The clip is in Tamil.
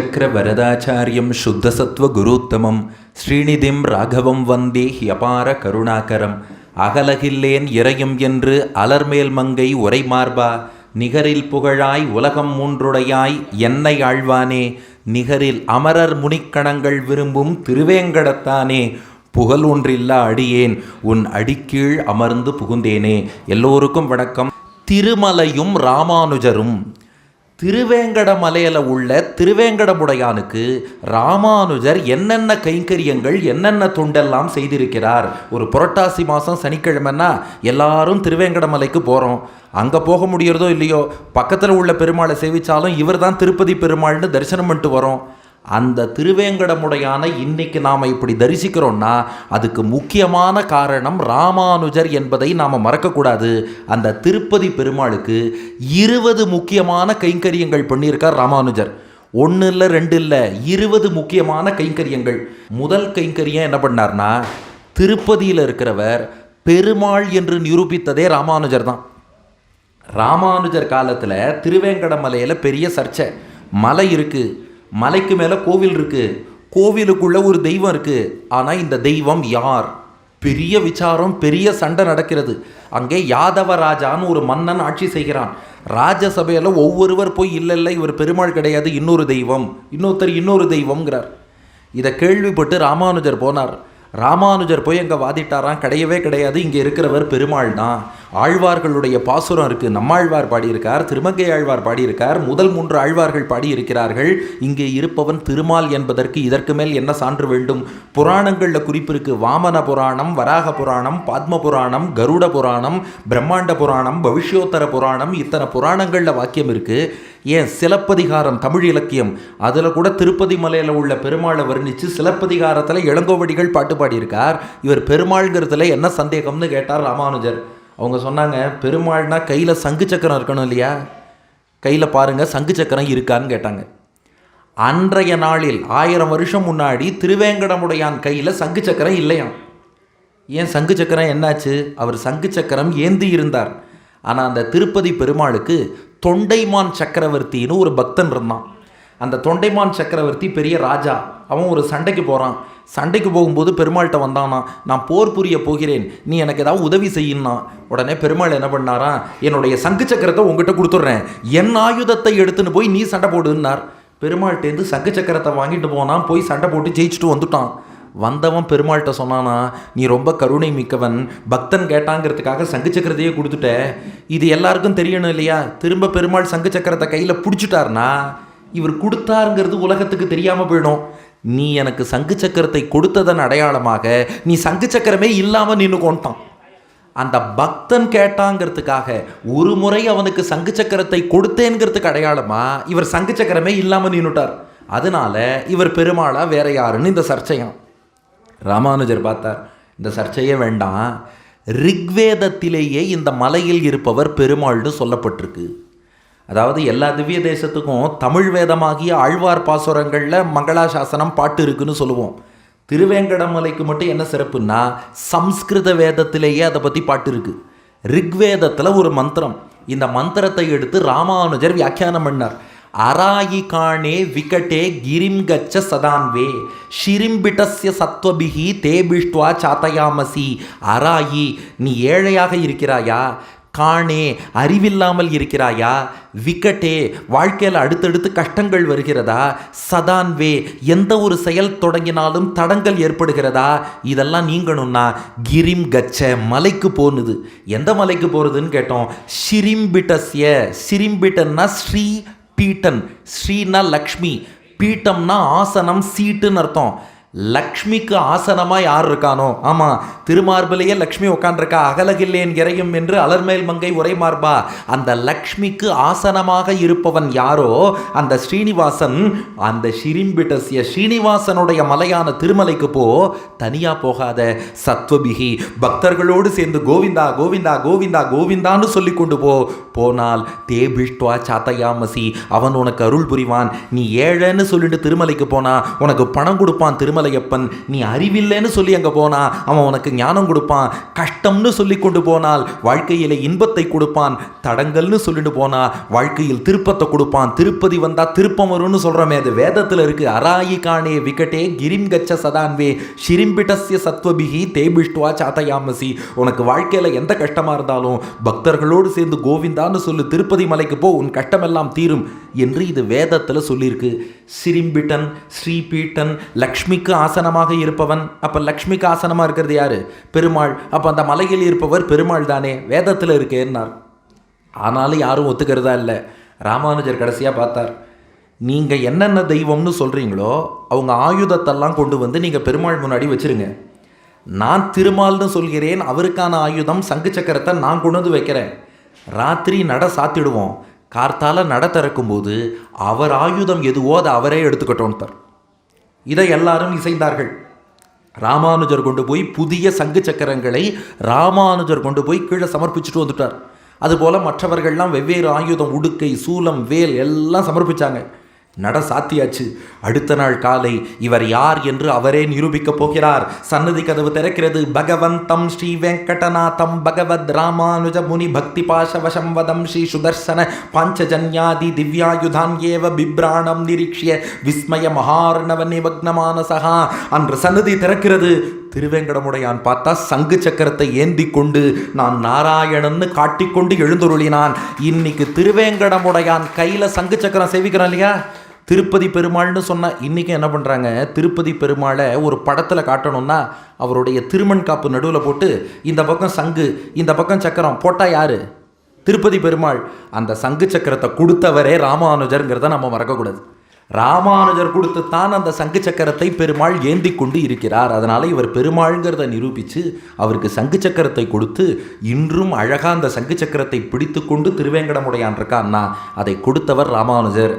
श्रीचक्रवरदाचार्यं शुद्धसत्त्वगुरूत्तमं ஸ்ரீநிதிம் ராகவம் வந்தே ஹியபார கருணாகரம் அகலகில்லேன் இறையும் என்று அலர்மேல் மங்கை உரை மார்பா நிகரில் புகழாய் உலகம் மூன்றுடையாய் என்னை ஆழ்வானே நிகரில் அமரர் முனிக்கணங்கள் விரும்பும் திருவேங்கடத்தானே புகழ் ஒன்றில்லா அடியேன் உன் அடிக்கீழ் அமர்ந்து புகுந்தேனே எல்லோருக்கும் வணக்கம் திருமலையும் ராமானுஜரும் திருவேங்கடமலையில் உள்ள திருவேங்கடமுடையானுக்கு ராமானுஜர் என்னென்ன கைங்கரியங்கள் என்னென்ன தொண்டெல்லாம் செய்திருக்கிறார்? ஒரு புரட்டாசி மாதம் சனிக்கிழமைன்னா எல்லாரும் திருவேங்கடமலைக்கு போகிறோம் அங்கே போக முடியறதோ இல்லையோ பக்கத்தில் உள்ள பெருமாளை சேவிச்சாலும் இவர் தான் திருப்பதி பெருமாள்னு தரிசனம் பண்ணிட்டு வரோம். அந்த திருவேங்கடமுடையான இன்னைக்கு நாம் இப்படி தரிசிக்கிறோம்னா அதுக்கு முக்கியமான காரணம் ராமானுஜர் என்பதை நாம் மறக்கக்கூடாது. அந்த திருப்பதி பெருமாளுக்கு இருபது முக்கியமான கைங்கரியங்கள் பண்ணியிருக்கார் ராமானுஜர். ஒன்று இல்லை ரெண்டு இல்லை இருபது முக்கியமான கைங்கரியங்கள். முதல் கைங்கரியம் என்ன பண்ணார்னா திருப்பதியில் இருக்கிறவர் பெருமாள் என்று நிரூபித்ததே ராமானுஜர் தான். ராமானுஜர் காலத்தில் திருவேங்கடமலையில் பெரிய சர்ச்சை. மலை இருக்குது மலைக்கு மேலே கோவில் இருக்குது கோவிலுக்குள்ளே ஒரு தெய்வம் இருக்குது ஆனால் இந்த தெய்வம் யார்? பெரிய விசாரம் பெரிய சண்டை நடக்கிறது. அங்கே யாதவ ராஜான்னு ஒரு மன்னன் ஆட்சி செய்கிறான். ராஜசபையில் ஒவ்வொருவர் போய் இல்லை இல்லை இவர் பெருமாள் கிடையாது இன்னொரு தெய்வம். இன்னொருத்தர் இன்னொரு தெய்வம்ங்கிறார். இதை கேள்விப்பட்டு ராமானுஜர் போனார். ராமானுஜர் போய் அங்கே வாதிட்டாராம். கிடையவே கிடையாது. இங்கே இருக்கிறவர் பெருமாள் தான் ஆழ்வார்களுடைய பாசுரம் இருக்குது நம்மாழ்வார் பாடியிருக்கார் திருமங்கை ஆழ்வார் பாடியிருக்கார் முதல் மூன்று ஆழ்வார்கள் பாடியிருக்கிறார்கள். இங்கே இருப்பவன் திருமால் என்பதற்கு இதற்கு மேல் என்ன சான்று வேண்டும்? புராணங்களில் குறிப்பு இருக்குது வாமன புராணம் வராக புராணம் பத்ம புராணம் கருட புராணம் பிரம்மாண்ட புராணம் பவிஷ்யோத்தர புராணம் இத்தனை புராணங்களில் வாக்கியம் இருக்குது ஏன்? சிலப்பதிகாரம் தமிழ் இலக்கியம். அதில் கூட திருப்பதி மலையில் உள்ள பெருமாளை வர்ணித்து சிலப்பதிகாரத்தில் இளங்கோவடிகள் பாட்டு பாடியிருக்கார். இவர் பெருமாள்ங்கிறதுல என்ன சந்தேகம்னு கேட்டார் ராமானுஜர். அவங்க சொன்னாங்க பெருமாள்னா கையில் சங்கு சக்கரம் இருக்கணும் இல்லையா? கையில் பாருங்கள் சங்கு சக்கரம் இருக்கான்னு கேட்டாங்க. அன்றைய நாளில் ஆயிரம் வருஷம் முன்னாடி திருவேங்கடமுடையான் கையில் சங்கு சக்கரம் இல்லையாம். ஏன் சங்கு சக்கரம் என்னாச்சு? அவர் சங்கு சக்கரம் ஏந்தி இருந்தார். ஆனால் அந்த திருப்பதி பெருமாளுக்கு தொண்டைமான் சக்கரவர்த்தின்னு ஒரு பக்தன் இருந்தான். அந்த தொண்டைமான் சக்கரவர்த்தி பெரிய ராஜா. அவன் ஒரு சண்டைக்கு போகிறான் சண்டைக்கு போகும்போது பெருமாள்கிட்ட வந்தானா நான் போர் புரிய போகிறேன். நீ எனக்கு ஏதாவது உதவி செய்யணும் உடனே பெருமாள் என்ன பண்ணாரா என்னுடைய சங்கு சக்கரத்தை உங்ககிட்ட கொடுத்துட்றேன். என் ஆயுதத்தை எடுத்துன்னு போய் நீ சண்டை போடுன்னார். பெருமாள்கிட்டேருந்து சங்கு சக்கரத்தை வாங்கிட்டு போனான் போய் சண்டை போட்டு ஜெயிச்சுட்டு வந்துட்டான். வந்தவன் பெருமாள்கிட்ட சொன்னானா நீ ரொம்ப கருணை மிக்கவன். பக்தன் கேட்டாங்கிறதுக்காக சங்கு சக்கரத்தையே கொடுத்துட்ட. இது எல்லாருக்கும் தெரியணும் இல்லையா? திரும்ப பெருமாள் சங்கு சக்கரத்தை கையில் பிடிச்சிட்டார்னா? இவர் கொடுத்தாருங்கிறது உலகத்துக்கு தெரியாமல் போயிடும். நீ எனக்கு சங்கு சக்கரத்தை கொடுத்ததன் அடையாளமாக நீ சங்கு சக்கரமே இல்லாமல் நின்று கொண்டான் அந்த பக்தன் கேட்டாங்கிறதுக்காக ஒரு முறை அவனுக்கு சங்கு சக்கரத்தை கொடுத்தேங்கிறதுக்கு அடையாளமா இவர் சங்கு சக்கரமே இல்லாமல் நின்றுட்டார் அதனால இவர் பெருமாளா வேற யாருன்னு இந்த சர்ச்சையாம். ராமானுஜர் பார்த்தார் இந்த சர்ச்சையே வேண்டாம். ரிக்வேதத்திலேயே இந்த மலையில் இருப்பவர் பெருமாள்னு சொல்லப்பட்டிருக்கு. அதாவது எல்லா திவ்ய தேசத்துக்கும் தமிழ் வேதமாகிய ஆழ்வார் பாசுரங்களில் மங்களாசாசனம் பாட்டு இருக்குன்னு சொல்லுவோம். திருவேங்கடமலைக்கு மட்டும் என்ன சிறப்புன்னா சம்ஸ்கிருத வேதத்திலேயே அதை பற்றி பாட்டு இருக்குது ரிக்வேதத்தில் ஒரு மந்திரம். இந்த மந்திரத்தை எடுத்து ராமானுஜர் வியாக்கியானம் பண்ணார். அராயி காணே விகட்டே கிரிம் கச்ச சதான்வே ஷிரிம்பிட்டஸ்ய சத்வபிகி தேபிஷ்டுவா சாத்தயாமசி. அராயி நீ ஏழையாக இருக்கிறாயா? காணே அறிவில்லாமல் இருக்கிறாயா? விக்கட்டே வாழ்க்கையில் அடுத்தடுத்து கஷ்டங்கள் வருகிறதா? சதான்வே எந்த ஒரு செயல் தொடங்கினாலும் தடங்கள் ஏற்படுகிறதா? இதெல்லாம் நீங்கணும்னா கிரிம் கச்ச மலைக்கு போனுது. எந்த மலைக்கு போகிறதுன்னு கேட்டோம். ஷிரிம்பிட்டஸ்ய ஷிரிம்பிட்டன்னா ஸ்ரீ பீட்டன் ஸ்ரீனா லக்ஷ்மி. பீட்டம்னா ஆசனம் சீட்டுன்னு அர்த்தம். லக்ஷ்மிக்கு ஆசனமா யார் இருக்கானோ? ஆமா திருமார்பிலேயே லக்ஷ்மி உட்காண்டிருக்கா அகலகில்லேன் இறையும் என்று அலர்மேல் மங்கை உரை மார்பா. அந்த லக்ஷ்மிக்கு ஆசனமாக இருப்பவன் யாரோ? அந்த ஸ்ரீனிவாசன் அந்த ஷிரிம்பிட்டசிய ஸ்ரீனிவாசனுடைய மலையான திருமலைக்கு போ. தனியா போகாத சத்வபிகி பக்தர்களோடு சேர்ந்து கோவிந்தா கோவிந்தா கோவிந்தா கோவிந்தான்னு சொல்லி கொண்டு போ. போனால் தேபிஷ்டுவா சாத்தையாமசி அவன் உனக்கு அருள் புரிவான். நீ ஏழைன்னு சொல்லிட்டு திருமலைக்கு போனா உனக்கு பணம் கொடுப்பான் திருமலை திருமலையப்பன் நீ அறிவில்லைன்னு சொல்லி அங்கே போனா அவன் உனக்கு ஞானம் கொடுப்பான். கஷ்டம்னு சொல்லி கொண்டு போனால் வாழ்க்கையில் இன்பத்தை கொடுப்பான். தடங்கல்னு சொல்லிட்டு போனா வாழ்க்கையில் திருப்பத்தை கொடுப்பான். திருப்பதி வந்தா திருப்பம் வரும்னு சொல்கிறோமே அது வேதத்தில் இருக்கு. அராயி காணே விகட்டே கிரிம் கச்ச சதான்வே ஷிரிம்பிடஸ்ய சத்வபிகி தேபிஷ்டுவா சாத்தயாமசி. உனக்கு வாழ்க்கையில எந்த கஷ்டமா இருந்தாலும் பக்தர்களோடு சேர்ந்து கோவிந்தான்னு சொல்லு திருப்பதி மலைக்கு போ உன் கஷ்டமெல்லாம் தீரும் என்று இது வேதத்தில் சொல்லியிருக்கு. சிரிம்பிட்டன் ஸ்ரீபீட்டன் லக்ஷ்மிக்கு ஆசனமாக இருப்பவன் அப்போ லக்ஷ்மிக்கு ஆசனமா இருக்கிறது யாரு? பெருமாள். அப்போ அந்த மலையில் இருப்பவர் பெருமாள் தானே. வேதத்தில் இருக்கேன்னார் ஆனாலும் யாரும் ஒத்துக்கிறதா இல்லை. ராமானுஜர் கடைசியாக பார்த்தார். நீங்கள் என்னென்ன தெய்வம்னு சொல்கிறீங்களோ அவங்க ஆயுதத்தெல்லாம் கொண்டு வந்து நீங்கள் பெருமாள் முன்னாடி வச்சிருங்க. நான் திருமால்னு சொல்கிறேன் அவருக்கான ஆயுதம் சங்கு சக்கரத்தை நான் கொண்டு வந்து வைக்கிறேன். ராத்திரி நட சாத்திடுவோம். கார்த்தால நட திறக்கும்போது அவர் ஆயுதம் எதுவோ அதை அவரே எடுத்துக்கட்டோன்ட்டார் இதை எல்லாரும் இசைந்தார்கள். ராமானுஜர் கொண்டு போய் புதிய சங்கு சக்கரங்களை ராமானுஜர் கொண்டு போய் கீழே சமர்ப்பிச்சுட்டு வந்துட்டார். அதுபோல் மற்றவர்கள்லாம் வெவ்வேறு ஆயுதம் உடுக்கை சூலம் வேல் எல்லாம் சமர்ப்பிச்சாங்க. நட சாத்தியாச்சு அடுத்த நாள் காலை இவர் யார் என்று அவரே நிரூபிக்கப் போகிறார். சன்னதி கதவு திறக்கிறது. பகவந்தம் ஸ்ரீ வெங்கடநாதம் பகவத் ராமானுஜ முனி பக்தி பாசவசம் வதம் ஸ்ரீ சுதர்சன பாஞ்சஜன்யாதி திவ்யாயுதான் ஏவ பிப்ராணம் நிரீக்ஷிய விஸ்மய மகார்ணவ நிவக்னமானசகா அன்று சன்னதி திறக்கிறது. திருவேங்கடமுடையான் பார்த்தா சங்கு சக்கரத்தை ஏந்தி கொண்டு நான் நாராயணன்னு காட்டிக்கொண்டு எழுந்துருளினான். இன்னைக்கு திருவேங்கடமுடையான் கையில் சங்கு சக்கரம் சேவிக்கிறான் இல்லையா? திருப்பதி பெருமாள்னு சொன்னால் இன்றைக்கி என்ன பண்ணுறாங்க திருப்பதி பெருமாளை ஒரு படத்தில் காட்டணும்னா அவருடைய திருமண் காப்பு நடுவில் போட்டு இந்த பக்கம் சங்கு இந்த பக்கம் சக்கரம் போட்டால் யார்? திருப்பதி பெருமாள். அந்த சங்கு சக்கரத்தை கொடுத்தவரே ராமானுஜருங்கிறத நம்ம மறக்கக்கூடாது. ராமானுஜர் கொடுத்து தான் அந்த சங்கு சக்கரத்தை பெருமாள் ஏந்தி கொண்டு இருக்கிறார். அதனால் இவர் பெருமாள்ங்கிறத நிரூபித்து அவருக்கு சங்கு சக்கரத்தை கொடுத்து இன்றும் அழகாக அந்த சங்கு சக்கரத்தை பிடித்து கொண்டு திருவேங்கடமுடையான் இருக்கான்னா அதை கொடுத்தவர் ராமானுஜர்.